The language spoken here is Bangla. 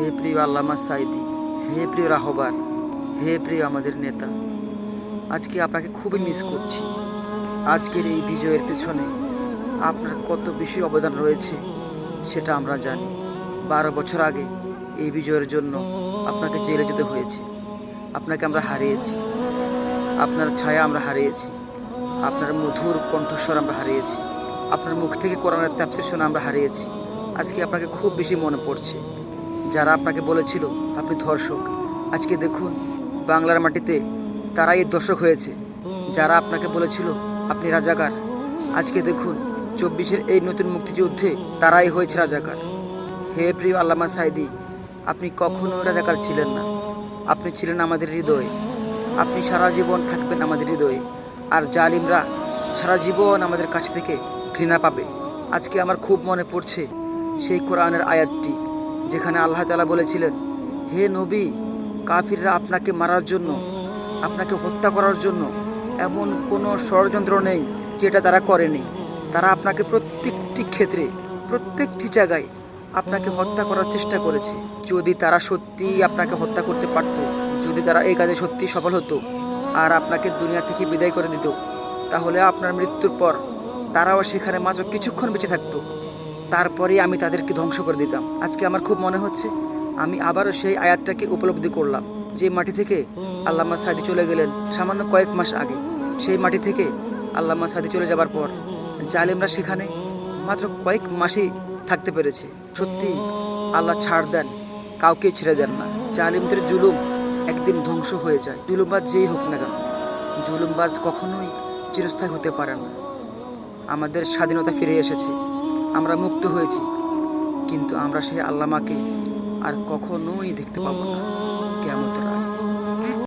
হে প্রিয় আল্লামা সাইদি, হে প্রিয় রাহবার, হে প্রিয় আমাদের নেতা, আজকে আপনাকে খুবই মিস করছি। আজকের এই বিজয়ের পেছনে আপনার কত বেশি অবদান রয়েছে সেটা আমরা জানি। বারো বছর আগে এই বিজয়ের জন্য আপনাকে জেলে যেতে হয়েছে। আপনাকে আমরা হারিয়েছি। আপনার ছায়া আমরা হারিয়েছি। আপনার মধুর কণ্ঠস্বর আমরা হারিয়েছি। আপনার মুখ থেকে কোরআনের তাপসির শোনা আমরা হারিয়েছি। আজকে আপনাকে খুব বেশি মনে পড়ছে। যারা আপনাকে বলেছিল আপনি ধর্ষক, আজকে দেখুন, বাংলার মাটিতে তারাই দর্শক হয়েছে। যারা আপনাকে বলেছিল আপনি রাজাকার, আজকে দেখুন, চব্বিশের এই নতুন মুক্তিযুদ্ধে তারাই হয়েছে রাজাকার। হে প্রিয় আল্লামা সাইদি, আপনি কখনো রাজাকার ছিলেন না। আপনি ছিলেন আমাদের হৃদয়ে। আপনি সারা জীবন থাকবেন আমাদের হৃদয়ে। আর জালিমরা সারা জীবন আমাদের কাছ থেকে ঘৃণা পাবে। আজকে আমার খুব মনে পড়ছে সেই কোরআনের আয়াতটি। যেখানে আল্লাহ তালা বলেছিলেন, হে নবী, কাফিররা আপনাকে মারার জন্য, আপনাকে হত্যা করার জন্য এমন কোনো ষড়যন্ত্র নেই যেটা তারা করেনি। তারা আপনাকে প্রত্যেকটি ক্ষেত্রে, প্রত্যেকটি জায়গায় আপনাকে হত্যা করার চেষ্টা করেছে। যদি তারা সত্যি আপনাকে হত্যা করতে পারত, যদি তারা এই কাজে সত্যি সফল হতো আর আপনাকে দুনিয়া থেকে বিদায় করে দিত, তাহলে আপনার মৃত্যুর পর তারাও সেখানে মাত্র কিছুক্ষণ বেঁচে থাকতো। তারপরেই আমি তাদেরকে ধ্বংস করে দিতাম। আজকে আমার খুব মনে হচ্ছে, আমি আবারও সেই আয়াতটাকে উপলব্ধি করলাম, যে মাটি থেকে আল্লামা সাদি চলে গেলেন সামান্য কয়েক মাস আগে। সেই মাটি থেকে আল্লামা সাদি চলে যাবার পর জালেমরা সেখানে মাত্র কয়েক মাসেই থাকতে পেরেছে। সত্যি আল্লাহ ছাড় দেন, কাউকে ছেড়ে দেন না। জালিমদের জুলুম একদিন ধ্বংস হয়ে যায়। জুলুমবাজ যেই হোক না কেন, জুলুমবাজ কখনোই চিরস্থায়ী হতে পারে না। আমাদের স্বাধীনতা ফিরে এসেছে। আমরা মুক্ত হয়েছি কিন্তু আমরা সেই আল্লামাকে আর কখনোই দেখতে পাবো না। কেমন